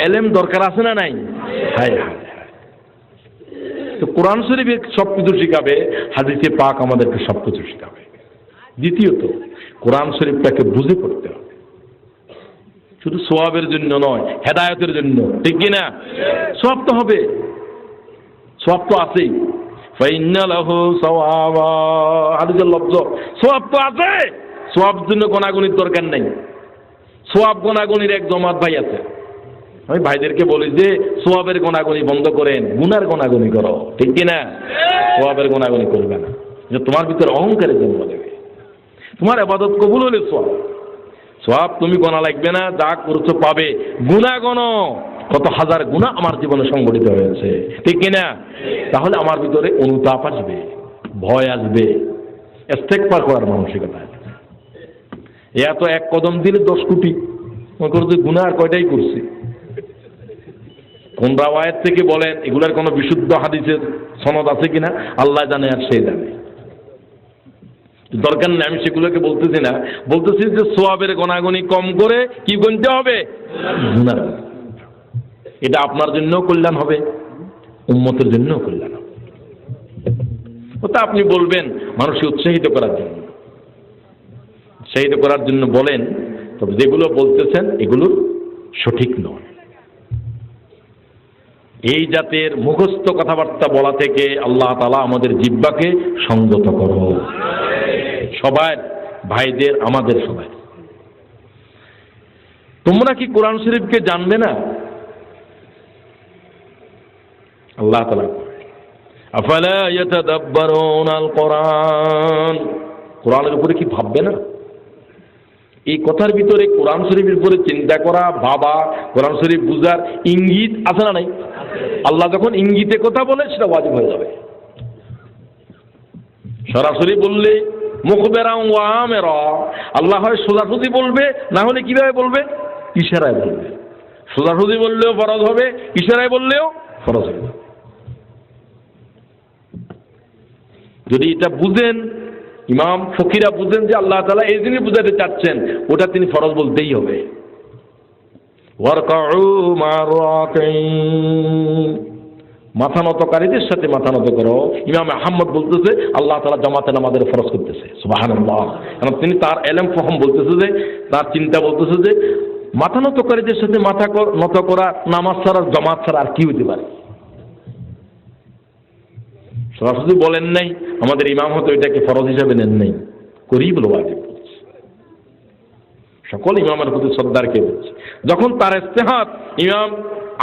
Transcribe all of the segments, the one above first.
এলেম দরকার আছে না নাই? হায় হায় হায়। তো কোরআন শরীফে সব কিছু শিখাবে, হাদিসে পাক আমাদেরকে সব কিছু শিখাবে। দ্বিতীয়ত, কোরআন শরীফটাকে বুঝে পড়তে হবে। শুধু সোয়াবের জন্য নয়, হেদায়তের জন্য, ঠিক কি না সব তো হবে। সব তো আছেই। হাদিসের তো আছে। সওয়াব জন্য গোনাগুনির দরকার নেই। সোয়াব গোনাগুনির এক জমাত ভাই আছে। আমি ভাইদেরকে বলি যে, সোয়াবের গোনাগুনি বন্ধ করেন, গুনার গোনাগুনি করো। ঠিক কি না সোয়াবের গোনাগুনি করবে না। যে তোমার ভিতরে অহংকারের জন্ম দেবে। তোমার আবাদত কবুল হলে সোয়াব। সোয়াব তুমি গোনা লাগবে না, যা করছ পাবে। গুণা গণ। কত হাজার গুণা আমার জীবনে সংগঠিত হয়েছে। ঠিক কিনা? তাহলে আমার ভিতরে অনুতাপ আসবে, ভয় আসবে। স্টেক পার করার মানসিকতা এত এক কদম দিলে দশ কোটি। মনে করো যে গুণা আর কয়টাই করছি। কোন রাওয়ায়ের থেকে বলেন, এগুলার কোনো বিশুদ্ধ হাদিসের সনদ আছে কিনা? আল্লাহ জানে আর সে জানে। দরকার নেই, আমি সেগুলোকে বলতেছি না। বলতেছি যে সোয়াবের গণাগণি কম করে কি গুনতে হবে? এটা আপনার জন্য কল্যাণ হবে উন্মতের জন্য কল্যাণ হবে। ওটা আপনি বলবেন, মানুষকে উৎসাহিত করার জন্য। উৎসাহিত করার জন্য বলেন, তবে যেগুলো বলতেছেন এগুলো সঠিক নয়। এই জাতের মুখস্থ কথাবার্তা বলা থেকে আল্লাহ তালা আমাদের জিব্বাকে সঙ্গত করো। সবার ভাইদের, আমাদের সবাই। তোমরা কি কোরআন শরীফকে জানবে না? আল্লাহ তালা আফালা আল কোরআন কোরআনের উপরে কি ভাববে না? এই কথার ভিতরে কোরআন শরীফের উপরে চিন্তা করা, ভাবা, কোরআন শরীফ বুঝার ইঙ্গিত আছে না নাই? আল্লাহ যখন ইঙ্গিতে কথা বলে, সেটা ওয়াজিব হয়ে যাবে। সরাসরি বললে মুখবেরা ওয়ামেরা আল্লাহ হয় সোজাসুজি বলবে, না হলে কীভাবে বলবে? ইশারায় বলবে। সোজাসুজি বললেও ফরজ হবে, ইশারায় বললেও ফরজ হবে। যদি এটা বুঝেন ইমাম ফকিরা বুঝেন যে আল্লাহ তালা এই জিনিস বুঝাতে চাচ্ছেন, ওটা তিনি ফরজ বলতেই হবে। মাথা নতকারীদের সাথে মাথা নত করো। ইমাম আহমদ বলতেছে, আল্লাহ তালা জামাতে আমাদের ফরজ করতেছে। সুবাহান কারণ তিনি তার এলএম ফহম বলতেছে যে, তার চিন্তা বলতেছে যে, মাথা নতকারীদের সাথে মাথা নত করা, নামাজ ছাড়া জামাত ছাড়া আর কি হতে পারে? সরাসরি বলেন নাই, আমাদের ইমাম হতো এটাকে ফরজ হিসাবে নেন নাই। করি বলে বলছে। সকল ইমামের প্রতি শ্রদ্ধারকে বলছে? যখন তার ইস্তেহাত ইমাম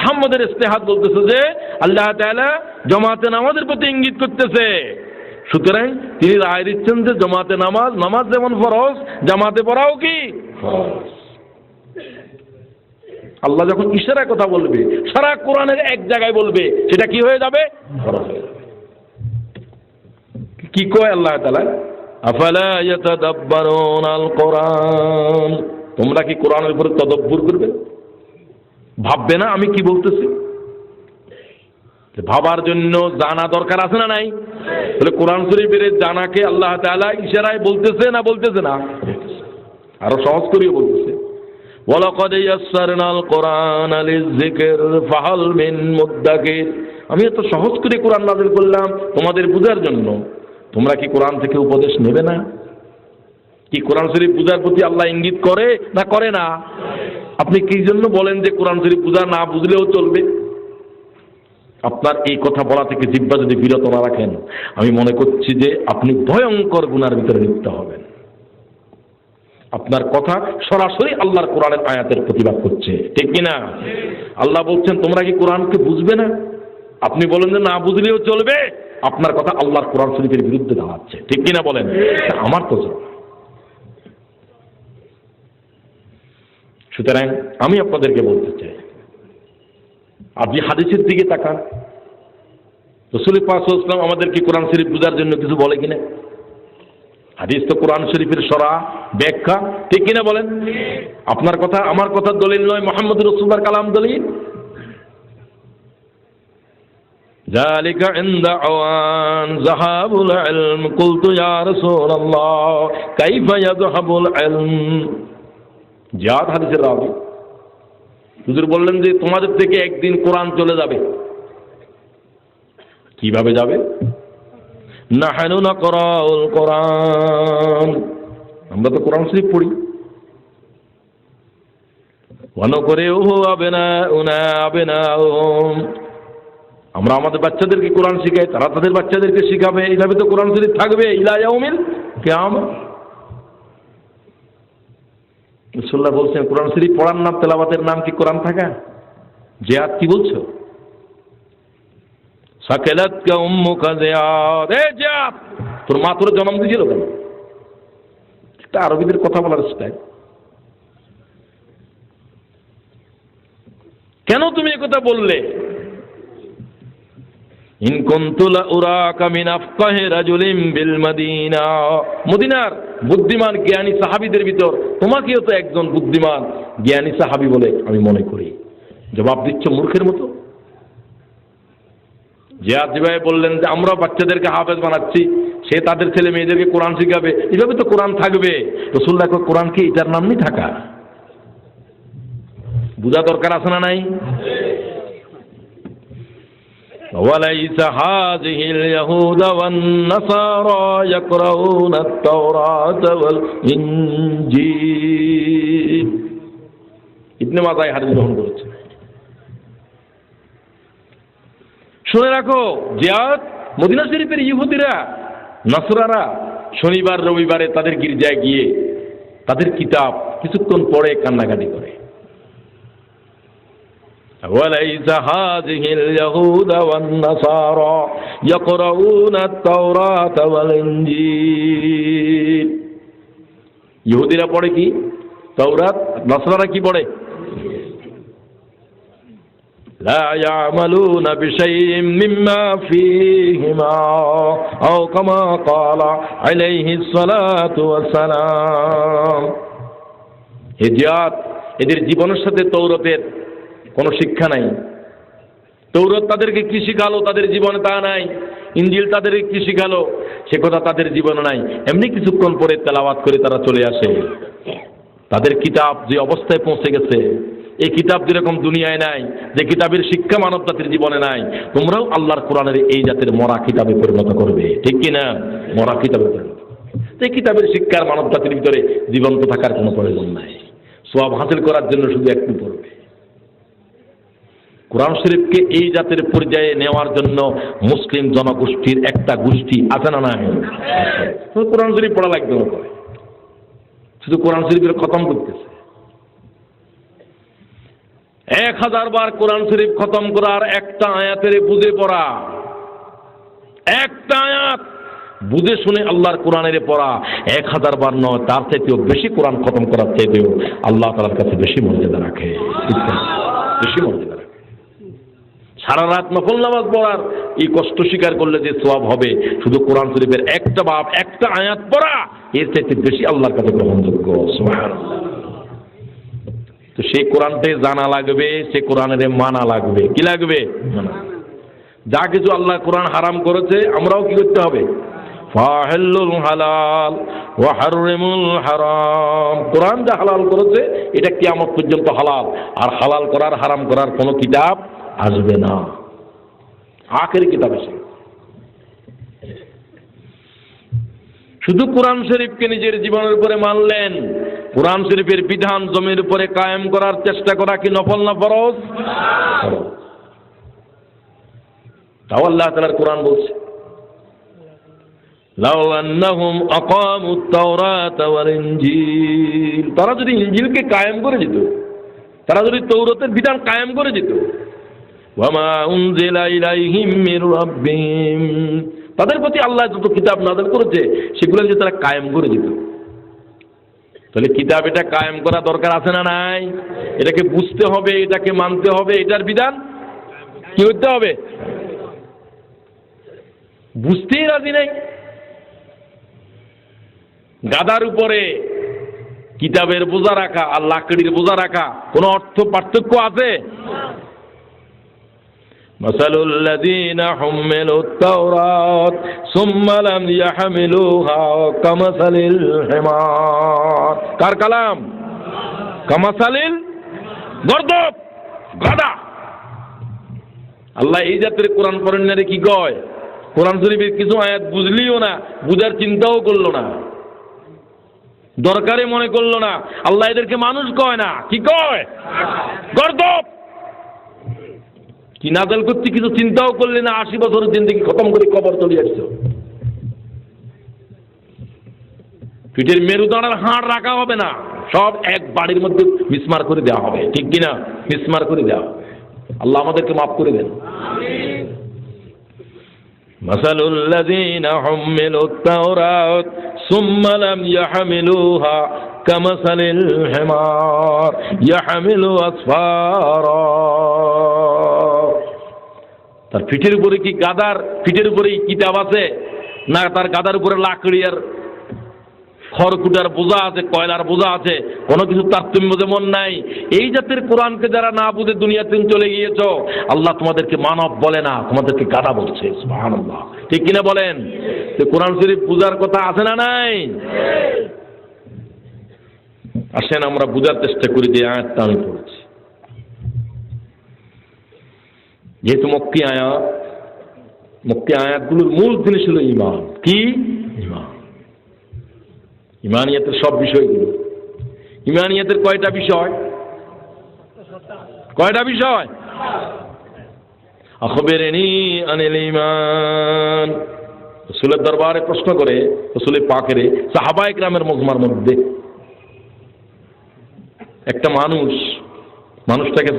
আহম্মদের ইস্তেহাত বলতেছে যে, আল্লাহ তাআলা জমাতে নামাজের প্রতি ইঙ্গিত করতেছে। সুতরাং তিনি রায় দিচ্ছেন যে, জমাতে নামাজ নামাজ যেমন ফরজ, জামাতে পড়াও কি? আল্লাহ যখন ইশারায় কথা বলবে, সারা কোরআনের এক জায়গায় বলবে, সেটা কি হয়ে যাবে? ফরজ হয়ে যাবে। কি কয় আল্লাহ তালা আল কোরআন তোমরা কি কোরআনের উপরে তদব্বুর করবে? ভাববে না আমি কি বলতেছি? ভাবার জন্য জানা দরকার আছে না নাই? তাহলে কোরআন শরীফের জানাকে আল্লাহ তাআলা ইশারায় বলতেছে না বলতেছে না? আরও সহজ করিও বলতেছে। ফাহাল আমি এত সহজ করে কোরআন নাযিল করলাম তোমাদের বুঝার জন্য। তোমরা কি কোরআন থেকে উপদেশ নেবে না? কি কোরআন শরীফ পূজার প্রতি আল্লাহ ইঙ্গিত করে না করে না? আপনি কি জন্য বলেন যে কোরআন শরীফ পূজা না বুঝলেও চলবে? আপনার এই কথা বলা থেকে জিব্বা যদি বিরত না রাখেন, আমি মনে করছি যে আপনি ভয়ঙ্কর গুনার ভিতরে লিপ্ত হবেন। আপনার কথা সরাসরি আল্লাহর কোরআনের আয়াতের প্রতিবাদ করছে। ঠিক কিনা আল্লাহ বলছেন, তোমরা কি কোরআনকে বুঝবে না? আপনি বলেন যে না বুঝলেও চলবে। আপনার কথা আল্লাহর কোরআন শরীফের বিরুদ্ধে দাঁড়াচ্ছে। ঠিক কিনা বলেন? আমার তো সুতরাং আমি আপনাদেরকে বলতে চাই, আপনি হাদিসের দিকে তাকান। রসুল পাকলাম আমাদেরকে কোরআন শরীফ বুঝার জন্য কিছু বলে কিনা? হাদিস তো কোরআন শরীফের সরা ব্যাখ্যা। ঠিক কিনা বলেন? আপনার কথা আমার কথা দলিল নয়, মোহাম্মদ রসুল্লার কালাম দলিল। ذلك عند عوان ذهاب العلم قلت يا رسول الله كيف يذهب العلم জিয়াদ হাদিসের রাবি হুজুর বললেন যে তোমাদের থেকে একদিন কোরআন চলে যাবে কিভাবে যাবে নাহানু নাকরাউল কোরআন আমরা তো কোরআন শরীফ পড়ি ওয়ানো করে ওহো আবে না উনা আবে না ওম আমরা আমাদের বাচ্চাদেরকে কোরআন শিখাই, তারা তাদের বাচ্চাদেরকে শিখাবে, এইভাবে তো কোরআন শরীফ থাকবে ইলায়াউমিল কেয়াম। রসুল্লাহ বলছেন, কোরআন শরীফ পড়ার নাম তেলাবাতের নাম কি কোরআন থাকা? জিয়াদ কি বলছো? সাকেলাত তোর মা তোর জন্ম দিয়েছিল কেন? একটা আরবিদের কথা বলার স্টাইল কেন তুমি একথা বললে? মদিনার বুদ্ধিমান জ্ঞানী সাহাবীদের ভিতর তোমাকেও তো একজন বুদ্ধিমান জ্ঞানী সাহাবী বলে আমি মনে করি। জবাব দিচ্ছ মূর্খের মতো? জিয়াদ যেভাবে বললেন যে আমরা বাচ্চাদেরকে হাফেজ বানাচ্ছি সে তাদের ছেলে মেয়েদেরকে কোরআন শিখাবে। এভাবে তো কোরআন থাকবে। রসুল্লাহ কয়, কোরআন কি এটার নাম নেই থাকা? বোঝা দরকার আছে না নাই? وليس هذه اليهود والنصارى يقرؤون التوراة والإنجيل ইবনে মাজায় হাদিস গ্রহণ করেছে শুনে রাখো জিয়াদ মদিনা শরীফের ইহুদিরা নসরারা শনিবার রবিবারে তাদের গির্জায় গিয়ে তাদের কিতাব কিছুক্ষণ পড়ে কান্নাকাটি করে وليس هذه اليهود والنصارى يقرؤون التوراة والإنجيل ইহুদিরা পড়ে কি তৌরাত নসরারা কি পড়ে لا يعملون بشيء مما فيهما أو كما قال عليه الصلاة والسلام হিজিয়াত এদের জীবনের সাথে তৌরতের কোনো শিক্ষা নাই। তৌরত তাদেরকে কি শিখালো? তাদের জীবনে তা নাই। ইঞ্জিল তাদেরকে কি শিখালো? সে কথা তাদের জীবনে নাই। এমনি কিছুক্ষণ পরে তেলাওয়াত করে তারা চলে আসে। তাদের কিতাব যে অবস্থায় পৌঁছে গেছে, এই কিতাব যেরকম দুনিয়ায় নাই, যে কিতাবের শিক্ষা মানব জাতির জীবনে নাই, তোমরাও আল্লাহর কোরআনের এই জাতের মরা কিতাবে পরিণত করবে। ঠিক কি না? মরা কিতাবে পরিণত এই কিতাবের শিক্ষার মানব জাতির ভিতরে জীবন্ত থাকার কোনো প্রয়োজন নাই। সব হাসিল করার জন্য শুধু একটু পড়বে। কোরআন শরীফকে এই জাতের পর্যায়ে নেওয়ার জন্য মুসলিম জনগোষ্ঠীর একটা গোষ্ঠী আছে না নাই? কোরআন শরীফ পড়া লাগবে শুধু কোরআন শরীফের খতম করতেছে। এক হাজার বার কোরআন শরীফ খতম করার একটা আয়াতের বুঝে পড়া। একটা আয়াত বুঝে শুনে আল্লাহর কোরআনের পড়া। এক হাজার বার নয়, তার চাইতেও বেশি কোরআন খতম করার চাইতেও আল্লাহ তালার কাছে বেশি মর্যাদা রাখে। বেশি মর্যাদা সারা রাত নফল নামাজ পড়ার। এই কষ্ট স্বীকার করলে যে সোয়াব হবে, শুধু কোরআন শরীফের একটা বাপ, একটা আয়াত পড়া, এর চাইতে বেশি আল্লাহর কাছে গ্রহণযোগ্য। তো সেই কোরআনটাই জানা লাগবে, সে কোরআনের মানা লাগবে। কি লাগবে? যা কিছু আল্লাহ কোরআন হারাম করেছে, আমরাও কি করতে হবে? হালাল হারাম। কোরআন যা হালাল করেছে, এটা কিয়ামত পর্যন্ত হালাল। আর হালাল করার, হারাম করার কোনো কিতাব আসবে না। আখের কিতাব এসে শুধু কোরআন শরীফকে নিজের জীবনের উপরে মানলেন। কোরআন শরীফের বিধান জমির উপরে কায়েম করার চেষ্টা করা কি নফল না ফরজ। তাও আল্লাহ তাআলার কোরআন বলছে। তারা যদি ইঞ্জিলকে কায়েম করে দিত, তারা যদি তৌরতের বিধান কায়েম করে দিত তাদের প্রতি আল্লাহ যত কিতাব নাযিল করেছে, সেগুলো যদি তারা কায়েম করে দিত। তাহলে কিতাব এটা কায়েম করা দরকার আছে না নাই? এটাকে বুঝতে হবে, এটাকে মানতে হবে, এটার বিধান কি করতে হবে? বুঝতেই রাজি নাই। গাদার উপরে কিতাবের বোঝা রাখা আর লাকড়ির বোঝা রাখা, কোনো অর্থ পার্থক্য আছে? مثل الذين حملوا التوراة ثم لم يحملوها كمثل الحمار কার কালাম কামাসালিল গর্দব গাদা আল্লাহ এই জাতের কোরআন পড়েন না রে কি কয় কোরআন শরীফের কিছু আয়াত বুঝলিও না বুঝার চিন্তাও করলো না দরকারে মনে করলো না আল্লাহ এদেরকে মানুষ কয় না কি কয় গর্দব কি নাজাল করতে কিছু চিন্তাও করলে না আশি বছরের জিন্দগি খতম করে কবর চলে আসছো পিঠের মেরুদণ্ডের হাড় রাখা হবে না সব এক বাড়ির মধ্যে মিসমার করে দেওয়া হবে ঠিক কিনা মিসমার করে দেওয়া হবে। আল্লাহ আমাদেরকে মাফ করে দেন مثل الذين حملوا التوراة ثم لم يحملوها كمثل الحمار يحمل أسفارا তার পিঠের উপরে কি গাদার পিঠের উপরে কিতাব আছে? না তার গাদার উপরে লাকড়ি আর খড়কুটার বোঝা আছে, কয়লার বোঝা আছে? কোনো কিছু তারতম্য যেমন নাই। এই জাতের কোরআনকে যারা না বুঝে দুনিয়াতে চলে গিয়েছ, আল্লাহ তোমাদেরকে মানব বলে না, তোমাদেরকে গাদা বলছে ঠিক কিনা বলেন? তো কোরআন শরীফ পূজার কথা আছে না নাই? আসেন আমরা বুঝার চেষ্টা করি যে আয়াতটা আমি পড়েছি। যেহেতু মক্কি আয়াত মক্কি আয়াতগুলোর মূল জিনিস হলো ইমান কি? ইমান ইমানিয়াতের সব বিষয়গুলো। ইমানিয়াতের কয়টা বিষয়? কয়টা বিষয়? আখবেরেনি আনিল ইমান রসুলের দরবারে প্রশ্ন করে, রসুলের পাকেরে, সাহাবায়ে গ্রামের মজমার মধ্যে। একটা মানুষ, মানুষটাকে